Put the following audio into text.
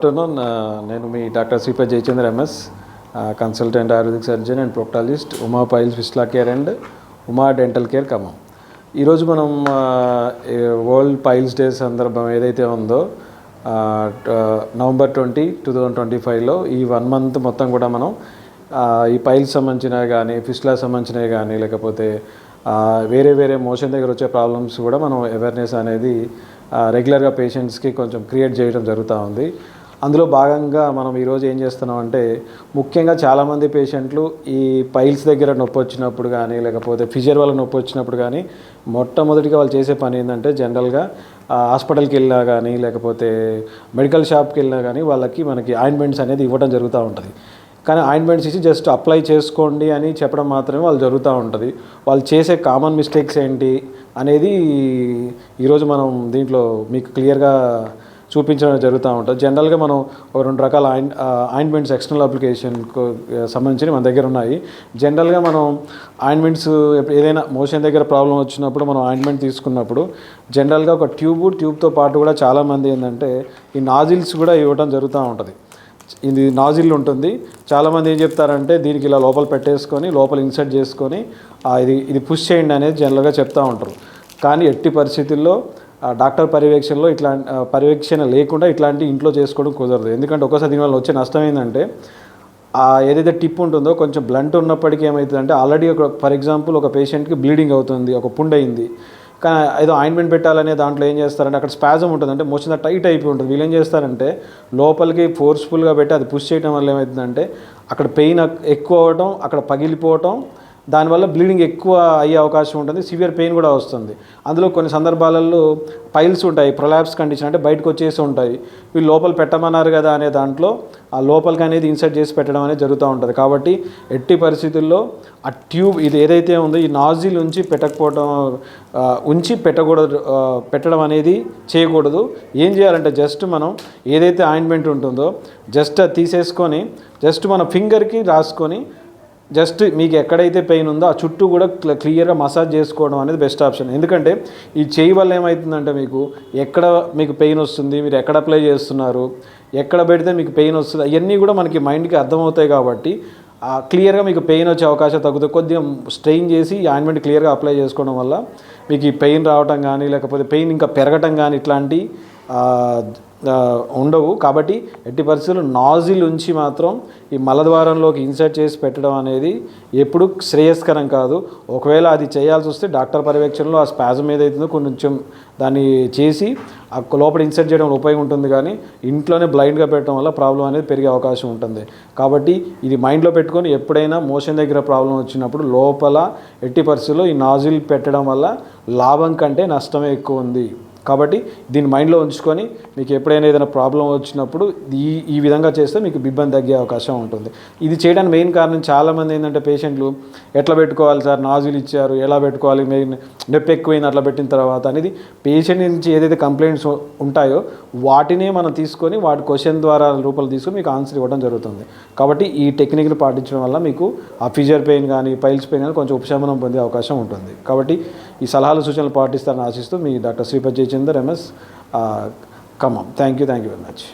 Afternoon నేను మీ doctor Sripathi Jayachandra MS consultant ayurvedic surgeon and proctologist Uma piles fistula care and Uma dental care Khammam. ఈరోజు మనం world piles day సందర్భం ఏదైతే ఉందో November twenty two thousand twenty ఫైవ్లో ఈ one month మొత్తం కూడా మనం ఈ పైల్స్ సంబంధించినవి కానీ ఫిస్లా సంబంధించినవి కానీ లేకపోతే వేరే వేరే మోషన్ దగ్గర వచ్చే ప్రాబ్లమ్స్ కూడా మనం అవేర్నెస్ అనేది రెగ్యులర్గా పేషెంట్స్కి కొంచెం క్రియేట్ చేయడం జరుగుతూ ఉంది. అందులో భాగంగా మనం ఈరోజు ఏం చేస్తున్నాం అంటే ముఖ్యంగా చాలామంది పేషెంట్లు ఈ పైల్స్ దగ్గర నొప్పి వచ్చినప్పుడు కానీ లేకపోతే ఫిజర్ వల్ల నొప్పి వచ్చినప్పుడు కానీ మొట్టమొదటిగా వాళ్ళు చేసే పని ఏంటంటే జనరల్గా హాస్పిటల్కి వెళ్ళినా కానీ లేకపోతే మెడికల్ షాప్కి వెళ్ళినా కానీ వాళ్ళకి మనకి ఆయింట్మెంట్స్ అనేది ఇవ్వడం జరుగుతూ ఉంటుంది. కానీ ఆయింట్మెంట్స్ ఇచ్చి జస్ట్ అప్లై చేసుకోండి అని చెప్పడం మాత్రమే వాళ్ళు జరుగుతూ ఉంటుంది. వాళ్ళు చేసే కామన్ మిస్టేక్స్ ఏంటి అనేది ఈరోజు మనం దీంట్లో మీకు క్లియర్గా చూపించడం జరుగుతూ ఉంటుంది. జనరల్గా మనం ఒక రెండు రకాల ఆయిన్ ఆయింట్మెంట్స్ ఎక్స్టర్నల్ అప్లికేషన్కు సంబంధించి మన దగ్గర ఉన్నాయి. జనరల్గా మనం ఆయింట్మెంట్స్ ఏదైనా మోషన్ దగ్గర ప్రాబ్లం వచ్చినప్పుడు మనం ఆయింట్మెంట్ తీసుకున్నప్పుడు జనరల్గా ఒక ట్యూబ్ ట్యూబ్తో పాటు కూడా చాలామంది ఏంటంటే ఈ నాజిల్స్ కూడా ఇవ్వడం జరుగుతూ ఉంటుంది. ఇది నాజిల్ ఉంటుంది. చాలామంది ఏం చెప్తారంటే దీనికి ఇలా లోపల పెట్టేసుకొని లోపల ఇన్సర్ట్ చేసుకొని ఇది ఇది పుష్ చేయండి అనేది జనరల్గా చెప్తూ ఉంటారు. కానీ ఎట్టి పరిస్థితుల్లో డాక్టర్ పర్యవేక్షణలో ఇట్లా పర్యవేక్షణ లేకుండా ఇట్లాంటి ఇంట్లో చేసుకోవడం కుదరదు. ఎందుకంటే ఒక్కోసారి దీనివల్ల వచ్చే నష్టం ఏంటంటే ఏదైతే టిప్ ఉంటుందో కొంచెం బ్లంట్ ఉన్నప్పటికీ ఏమవుతుందంటే ఆల్రెడీ ఒక ఫర్ ఎగ్జాంపుల్ ఒక పేషెంట్కి బ్లీడింగ్ అవుతుంది ఒక పుండ్ అయింది. కానీ ఏదో ఆయింట్మెంట్ పెట్టాలనే దాంట్లో ఏం చేస్తారంటే అక్కడ స్పాజం ఉంటుంది. అంటే మోషన్ టైట్ అయిపోయి ఉంటుంది. వీళ్ళు ఏం చేస్తారంటే లోపలికి ఫోర్స్ఫుల్గా పెట్టి అది పుష్ చేయడం వల్ల ఏమవుతుందంటే అక్కడ పెయిన్ ఎక్కువ అవ్వడం అక్కడ పగిలిపోవటం దానివల్ల బ్లీడింగ్ ఎక్కువ అయ్యే అవకాశం ఉంటుంది సివియర్ పెయిన్ కూడా వస్తుంది. అందులో కొన్ని సందర్భాలలో పైల్స్ ఉంటాయి ప్రొలాప్స్ కండిషన్ అంటే బయటకు వచ్చేసి ఉంటాయి. వీళ్ళు లోపల పెట్టమన్నారు కదా అనే దాంట్లో ఆ లోపలికి అనేది ఇన్సర్ట్ చేసి పెట్టడం అనేది జరుగుతూ ఉంటుంది. కాబట్టి ఎట్టి పరిస్థితుల్లో ఆ ట్యూబ్ ఇది ఏదైతే ఉందో ఈ నాజిల్ ఉంచి పెట్టకపోవడం ఉంచి పెట్టకూడదు పెట్టడం అనేది చేయకూడదు. ఏం చేయాలంటే జస్ట్ మనం ఏదైతే ఆయింట్మెంట్ ఉంటుందో జస్ట్ అది తీసేసుకొని జస్ట్ మన ఫింగర్కి రాసుకొని జస్ట్ మీకు ఎక్కడైతే పెయిన్ ఉందో ఆ చుట్టూ కూడా క్లియర్గా మసాజ్ చేసుకోవడం అనేది బెస్ట్ ఆప్షన్ ఎందుకంటే ఈ చేయి వల్ల ఏమవుతుందంటే మీకు ఎక్కడ మీకు పెయిన్ వస్తుంది మీరు ఎక్కడ అప్లై చేస్తున్నారు ఎక్కడ పెడితే మీకు పెయిన్ వస్తుంది అవన్నీ కూడా మనకి మైండ్కి అర్థమవుతాయి కాబట్టి ఆ క్లియర్గా మీకు పెయిన్ వచ్చే అవకాశం తగ్గుతుంది. కొద్దిగా స్ట్రెయిన్ చేసి ఈ ఆయింట్మెంట్ క్లియర్గా అప్లై చేసుకోవడం వల్ల మీకు ఈ పెయిన్ రావటం కానీ లేకపోతే పెయిన్ ఇంకా పెరగటం కానీ ఇట్లాంటి ఉండవు. కాబట్టి ఎట్టి పరిస్థితులు నాజిల్ ఉంచి మాత్రం ఈ మలద్వారంలోకి ఇన్సర్ట్ చేసి పెట్టడం అనేది ఎప్పుడు శ్రేయస్కరం కాదు. ఒకవేళ అది చేయాల్సి వస్తే డాక్టర్ పర్యవేక్షణలో ఆ స్పాజం ఏదైతుందో కొంచెం దాన్ని చేసి ఆ లోపల ఇన్సర్ట్ చేయడం ఉపయోగం ఉంటుంది కానీ ఇంట్లోనే బ్లైండ్గా పెట్టడం వల్ల ప్రాబ్లం అనేది పెరిగే అవకాశం ఉంటుంది. కాబట్టి ఇది మైండ్లో పెట్టుకొని ఎప్పుడైనా మోషన్ దగ్గర ప్రాబ్లం వచ్చినప్పుడు లోపల ఎట్టి పరిస్థితుల్లో ఈ నాజిల్ పెట్టడం వల్ల లాభం కంటే నష్టమే ఎక్కువ ఉంది. కాబట్టి దీన్ని మైండ్లో ఉంచుకొని మీకు ఎప్పుడైనా ఏదైనా ప్రాబ్లం వచ్చినప్పుడు ఈ ఈ విధంగా చేస్తే మీకు ఇబ్బంది తగ్గే అవకాశం ఉంటుంది. ఇది చేయడానికి మెయిన్ కారణం చాలామంది ఏంటంటే పేషెంట్లు ఎట్లా పెట్టుకోవాలి సార్? నాజులు ఇచ్చారు ఎలా పెట్టుకోవాలి? మెయిన్ నొప్పి ఎక్కువైంది అట్లా పెట్టిన తర్వాత అనేది పేషెంట్ నుంచి ఏదైతే కంప్లైంట్స్ ఉంటాయో వాటినే మనం తీసుకొని వాటి క్వశ్చన్ ద్వారా రూపంలో తీసుకొని మీకు ఆన్సర్ ఇవ్వడం జరుగుతుంది. కాబట్టి ఈ టెక్నిక్ని పాటించడం వల్ల మీకు ఆ ఫిజర్ పెయిన్ కానీ పైల్స్ పెయిన్ కానీ కొంచెం ఉపశమనం పొందే అవకాశం ఉంటుంది. కాబట్టి ఈ సలహాలు సూచనలు పాటిస్తారని ఆశిస్తూ మీ doctor Sripathi Jayachander MS Khammam. Thank you thank you very much